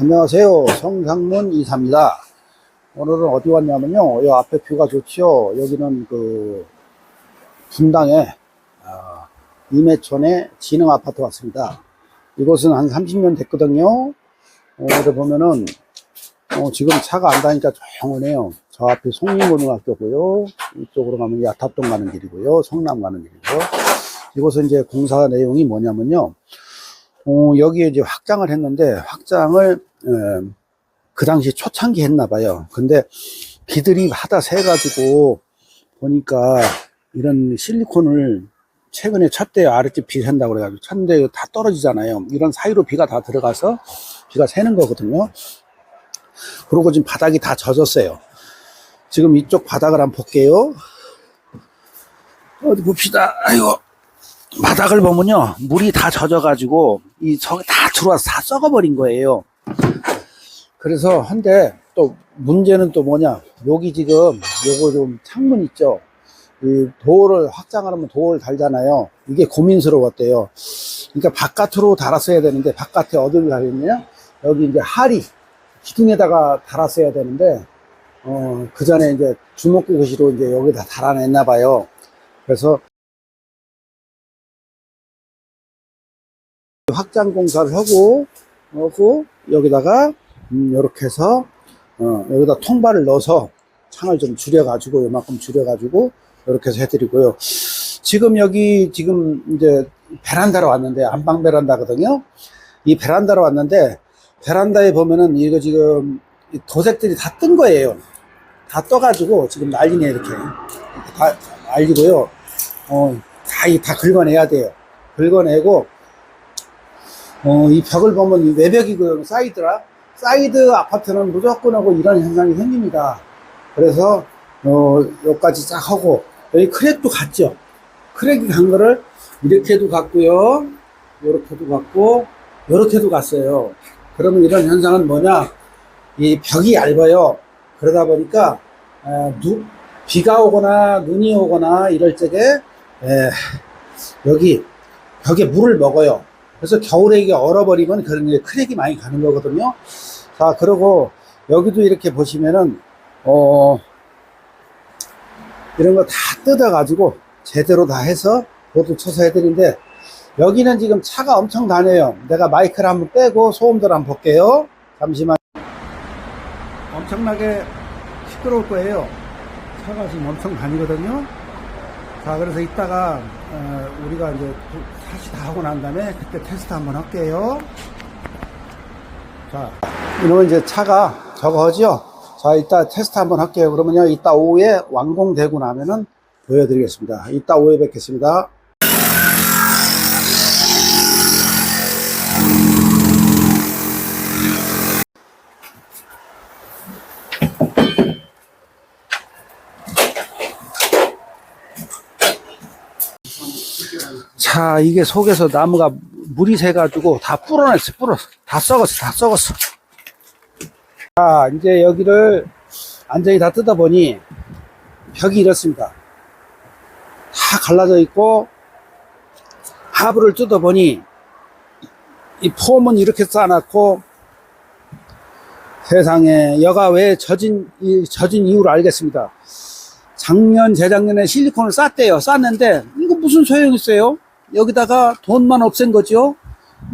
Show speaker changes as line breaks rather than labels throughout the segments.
안녕하세요. 성상문 이사입니다. 오늘은 어디 왔냐면요. 이 앞에 뷰가 좋지요. 여기는 그 분당에 아, 임해촌의 진흥 아파트 왔습니다. 이곳은 한 30년 됐거든요. 어, 디 보면은 어, 지금 차가 안 다니까 조용하네요. 저 앞에 송림고등학교고요. 이쪽으로 가면 야탑동 가는 길이고요. 성남 가는 길이고요. 이곳은 이제 공사 내용이 뭐냐면요. 어, 여기에 이제 확장을 했는데 확장을 에, 그 당시 초창기 했나 봐요. 근데 비들이 하다 새 가지고 보니까 이런 실리콘을 최근에 쳤대요 아랫집 비 샌다고 그래가지고 쳤는데 다 떨어지잖아요. 이런 사이로 비가 다 들어가서 비가 새는 거거든요. 그리고 지금 바닥이 다 젖었어요. 지금 이쪽 바닥을 한번 볼게요. 어디 봅시다. 아이고. 바닥을 보면요. 물이 다 젖어가지고, 이, 저기 다 들어와서 다 썩어버린 거예요. 그래서, 한데, 또, 문제는 또 뭐냐. 여기 지금, 요거 좀 창문 있죠. 이 도어를 확장하려면 도어를 달잖아요. 이게 고민스러웠대요. 그러니까 바깥으로 달았어야 되는데, 바깥에 어디를 달았냐? 여기 이제 하리, 기둥에다가 달았어야 되는데, 어, 그 전에 이제 주먹구구시로 이제 여기다 달아냈나 봐요. 그래서 확장 공사를 하고, 하고, 여기다가, 음, 요렇게 해서, 어, 여기다 통발을 넣어서 창을 좀 줄여가지고, 요만큼 줄여가지고, 이렇게 해서 해드리고요. 지금 여기, 지금 이제 베란다로 왔는데, 안방 베란다거든요. 이 베란다로 왔는데, 베란다에 보면은 이거 지금 이 도색들이 다 뜬 거예요. 다 떠가지고 지금 난리네, 이렇게. 다 알리고요. 어, 다, 이- 다 긁어내야 돼요. 긁어내고, 어, 이 벽을 보면 이 외벽이 그 사이드라, 사이드 아파트는 무조건 하고 이런 현상이 생깁니다. 그래서, 어, 여기까지 쫙 하고, 여기 크랙도 갔죠. 크랙이 간 거를 이렇게도 갔고요. 요렇게도 갔고, 요렇게도 갔어요. 그러면 이런 현상은 뭐냐? 이 벽이 얇아요. 그러다 보니까, 어, 누, 비가 오거나 눈이 오거나 이럴 적에, 에, 여기 벽에 물을 먹어요. 그래서 겨울에 이게 얼어버리면 그런 게 크랙이 많이 가는 거거든요. 자, 그리고 여기도 이렇게 보시면은, 어, 이런 거 다 뜯어가지고 제대로 다 해서 그것도 쳐서 해드리는데, 여기는 지금 차가 엄청 다녀요. 내가 마이크를 한번 빼고 소음들 한번 볼게요. 잠시만. 엄청나게 시끄러울 거예요. 차가 지금 엄청 다니거든요. 자, 그래서 이따가, 어, 우리가 이제 다시 다 하고 난 다음에 그때 테스트 한번 할게요. 자, 이러면 이제 차가 저거 하죠? 자, 이따 테스트 한번 할게요. 그러면요, 이따 오후에 완공되고 나면은 보여드리겠습니다. 이따 오후에 뵙겠습니다. 자, 이게 속에서 나무가 물이 새가지고 다 불어냈어, 불어. 다 썩었어, 다 썩었어. 자, 이제 여기를 완전히 다 뜯어보니 벽이 이렇습니다. 다 갈라져 있고, 하부를 뜯어보니 이 폼은 이렇게 쌓아놨고, 세상에 여가 왜 젖은, 이 젖은 이유를 알겠습니다. 작년, 재작년에 실리콘을 쌌대요. 쌌는데, 이거 무슨 소용이 있어요? 여기다가 돈만 없앤 거죠.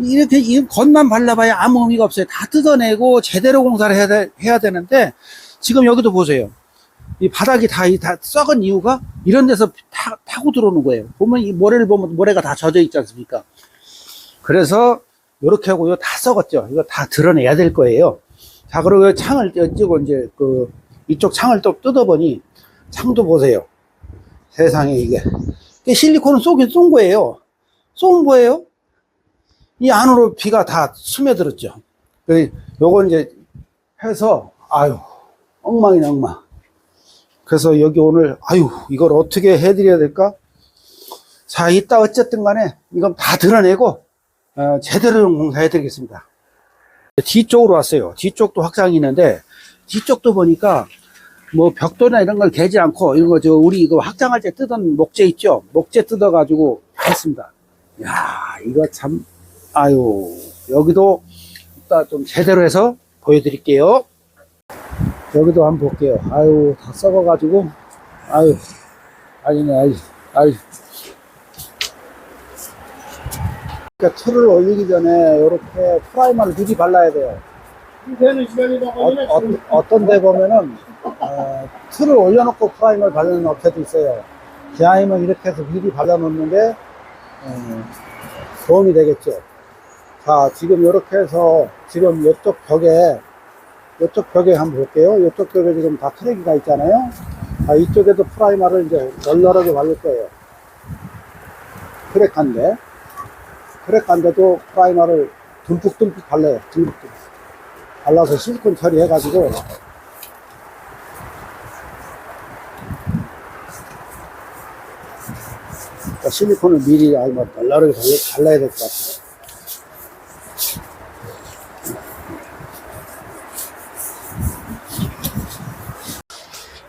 이렇게 이 겉만 발라봐야 아무 의미가 없어요. 다 뜯어내고 제대로 공사를 해야, 돼- 해야 되는데 지금 여기도 보세요. 이 바닥이 다, 이다 썩은 이유가 이런 데서 타, 타고 들어오는 거예요. 보면 이 모래를 보면 모래가 다 젖어 있지 않습니까? 그래서 이렇게 하고요. 다 썩었죠. 이거 다 드러내야 될 거예요. 자, 그리고 창을 띄고 이제 그 이쪽 창을 또 뜯어보니 창도 보세요. 세상에 이게. 실리콘은 쏘긴 쏜 거예요. 쏜 거예요. 이 안으로 비가 다 스며들었죠. 그, 요거 이제 해서, 아유, 엉망이네, 엉망. 그래서 여기 오늘, 아유, 이걸 어떻게 해드려야 될까? 자, 이따 어쨌든 간에 이건 다 드러내고, 어, 제대로 공사해 드리겠습니다. 뒤쪽으로 왔어요. 뒤쪽도 확장이 있는데, 뒤쪽도 보니까, 뭐 벽돌이나 이런 걸 개지 않고 이거 저 우리 이거 확장할 때 뜯은 목재 있죠? 목재 뜯어가지고 했습니다. 야 이거 참 아유 여기도 이따 좀 제대로 해서 보여드릴게요. 여기도 한번 볼게요. 아유, 다 썩어가지고, 아유, 아니네, 아유, 아유. 그러니까 틀을 올리기 전에 이렇게 프라이머를 미리 발라야 돼요. 어, 어, 떤데 보면은 어, 틀을 올려놓고 프라이머를 바르는 업체도 있어요. 기아임은 이렇게 해서 미리 발라놓는 게 어, 도움이 되겠죠. 자, 지금 이렇게 해서 지금 이쪽 벽에 이쪽 벽에 한번 볼게요. 이쪽 벽에 지금 다 트레기가 있잖아요. 아, 이쪽에도 프라이머를 이제 널널하게 바를 거예요. 크랙한데 크랙한데도 프라이머를 듬뿍듬뿍 발라요. 듬뿍듬뿍. 발라서 실리콘 처리해가지고 그러니까 실리콘을 미리 아주 막 널널하게 발라, 발라야 될 것 같아요.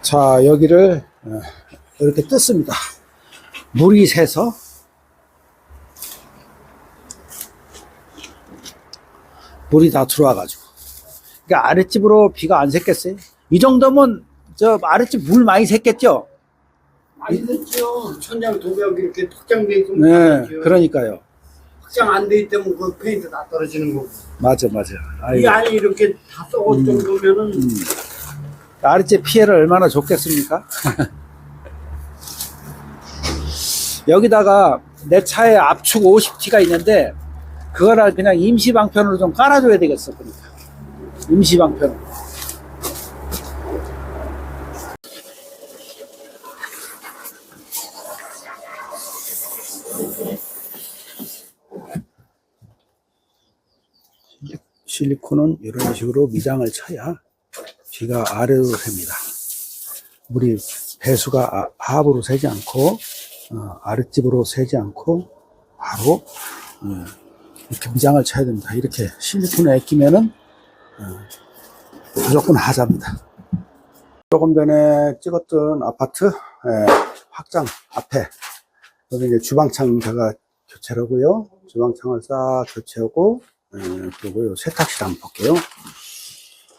자, 여기를 어, 이렇게 뜯습니다. 물이 새서 물이 다 들어와가지고. 그러니까 아랫집으로 비가 안 샜겠어요? 이 정도면 저 아랫집 물 많이 샜겠죠?
많이 됐죠. 천장 도벽 이렇게 확장돼 있으면
네,
네,
그러니까요.
확장 안 돼 있다면 그 페인트 다 떨어지는 거고.
맞아, 맞아. 아이고.
이 안이 이렇게 다 썩을 정도면은
아랫집 피해를 얼마나 줬겠습니까? 여기다가 내 차에 압축 50T가 있는데 그거를 그냥 임시 방편으로 좀 깔아줘야 되겠어 그러니까 임시 방편 실리콘은 이런 식으로 미장을 쳐야 비가 아래로 셉니다. 물이 배수가 아- 하부로 새지 않고 어, 아랫집으로 새지 않고 바로 어, 이렇게 미장을 쳐야 됩니다. 이렇게 실리콘에 끼면은 어, 무조건 하자입니다. 조금 전에 찍었던 아파트 예, 확장 앞에 여기 이제 주방창 제가 교체를 하고요. 주방창을 싹 교체하고 예, 그리고 요 세탁실 한번 볼게요.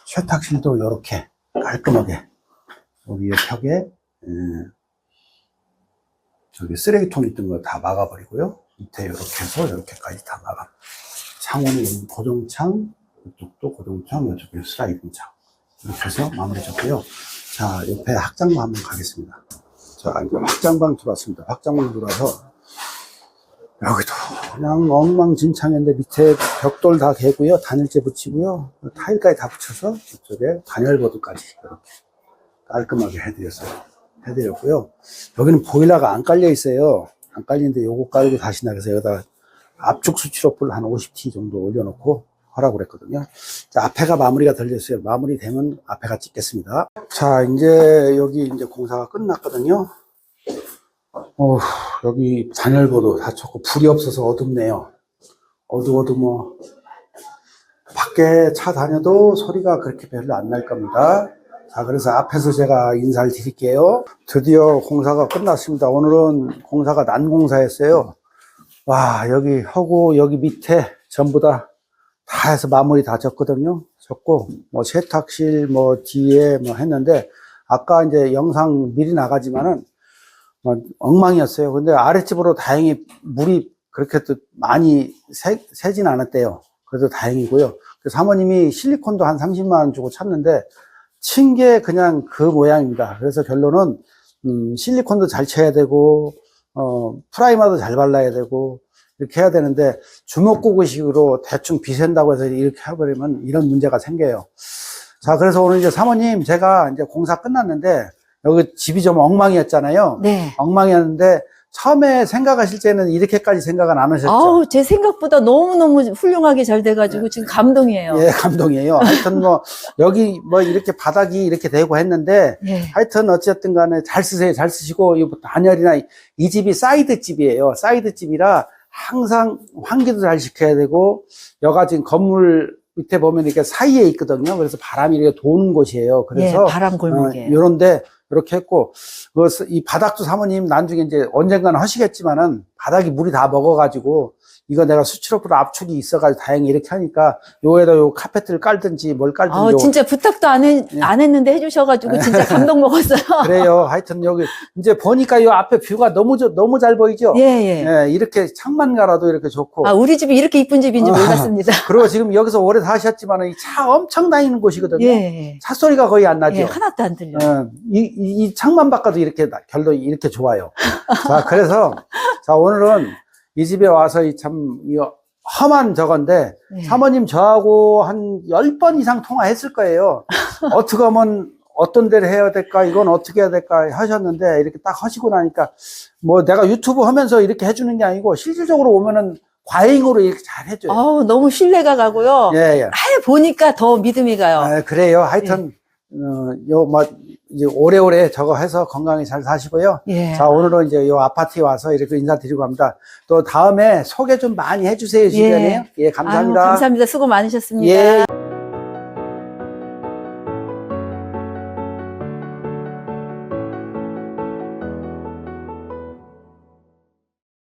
세탁실도 이렇게 깔끔하게 여기 벽에 예, 저기 쓰레기통 있던 거 다 막아버리고요. 밑에 이렇게 해서 이렇게까지 다 막아. 창호는 고정창, 이쪽도 고정창, 이쪽에 슬라이딩 창. 이렇게 해서 마무리 졌고요. 자, 옆에 확장방 한번 가겠습니다. 자, 이제 확장방 들어왔습니다. 확장방 들어와서 여기도 그냥 엉망진창인데 밑에 벽돌 다 개고요. 단열재 붙이고요. 타일까지 다 붙여서 이쪽에 단열보드까지 이렇게 깔끔하게 해드렸어요. 해드렸고요. 여기는 보일러가 안 깔려 있어요. 안 깔리는데 요거 깔고 다시 나가서 여기다 압축 수치로풀 한 50T 정도 올려놓고 하라고 그랬거든요. 자, 앞에가 마무리가 들렸어요. 마무리 되면 앞에가 찍겠습니다. 자, 이제 여기 이제 공사가 끝났거든요. 어, 여기 단열보도 다 쳤고 불이 없어서 어둡네요. 어두워도 뭐 밖에 차 다녀도 소리가 그렇게 별로 안 날 겁니다. 자, 그래서 앞에서 제가 인사를 드릴게요. 드디어 공사가 끝났습니다. 오늘은 공사가 난공사였어요. 와, 여기 하고 여기 밑에 전부 다, 다 해서 마무리 다 졌거든요. 졌고, 뭐 세탁실 뭐 뒤에 뭐 했는데, 아까 이제 영상 미리 나가지만은, 뭐 엉망이었어요. 근데 아랫집으로 다행히 물이 그렇게 또 많이 새, 새진 않았대요. 그래서 다행이고요. 그 사모님이 실리콘도 한 30만 원 주고 찼는데, 친 게 그냥 그 모양입니다. 그래서 결론은, 음, 실리콘도 잘 쳐야 되고, 어, 프라이머도 잘 발라야 되고, 이렇게 해야 되는데, 주먹구구식으로 대충 비샌다고 해서 이렇게 해버리면 이런 문제가 생겨요. 자, 그래서 오늘 이제 사모님, 제가 이제 공사 끝났는데, 여기 집이 좀 엉망이었잖아요.
네.
엉망이었는데, 처음에 생각하실 때는 이렇게까지 생각은 안 하셨죠?
아우, 제 생각보다 너무너무 훌륭하게 잘 돼가지고 지금 감동이에요.
예, 감동이에요. 하여튼 뭐, 여기 뭐 이렇게 바닥이 이렇게 되고 했는데,
예.
하여튼 어쨌든 간에 잘 쓰세요. 잘 쓰시고, 이 단열이나 이- 이 집이 사이드 집이에요. 사이드 집이라 항상 환기도 잘 시켜야 되고, 여가 지금 건물 밑에 보면 이렇게 사이에 있거든요. 그래서 바람이 이렇게 도는 곳이에요. 그래서
예, 바람 골목이에요.
요런데 이렇게 했고, 그이 바닥도 사모님 나중에 이제 언젠가는 하시겠지만은 바닥이 물이 다 먹어가지고 이거 내가 수치로프로 압축이 있어가지고 다행히 이렇게 하니까 요에다 요 카페트를 깔든지 뭘 깔든지
아,
요-
진짜 부탁도 안, 해, 안 했는데 해주셔가지고 진짜 감동 먹었어요.
그래요. 하여튼 여기 이제 보니까 요 앞에 뷰가 너무 좋- 너무 잘 보이죠.
예, 예.
예, 이렇게 창만 갈아도 이렇게 좋고.
아, 우리 집이 이렇게 이쁜 집인지
아.
몰랐습니다.
그리고 지금 여기서 오래 사셨지만 이차 엄청 다니는 곳이거든요.
예, 예.
차 소리가 거의 안 나죠.
예, 하나도 안 들려.
어, 이, 이, 이 창만 바꿔도 이렇게 나- 결론이 이렇게 좋아요. 자, 그래서 자 오늘은 이 집에 와서 이 참 이 험한 저건데
예.
사모님 저하고 한 10번 이상 통화했을 거예요. 어떻게 하면 어떤 데를 해야 될까? 이건 어떻게 해야 될까? 하셨는데 이렇게 딱 하시고 나니까 뭐 내가 유튜브 하면서 이렇게 해주는 게 아니고 실질적으로 오면은 과잉으로 이렇게 잘 해줘요.
아우, 너무 신뢰가 가고요.
예, 예.
해 보니까 더 믿음이 가요.
아, 그래요. 하여튼, 어, 요, 뭐, 이제 오래오래 저거 해서 건강히 잘 사시고요.
예.
자, 오늘은 이제 요 아파트에 와서 이렇게 인사드리고 합니다. 또 다음에 소개 좀 많이 해주세요, 주변에. 예, 감사합니다.
아유, 감사합니다. 수고 많으셨습니다.
예.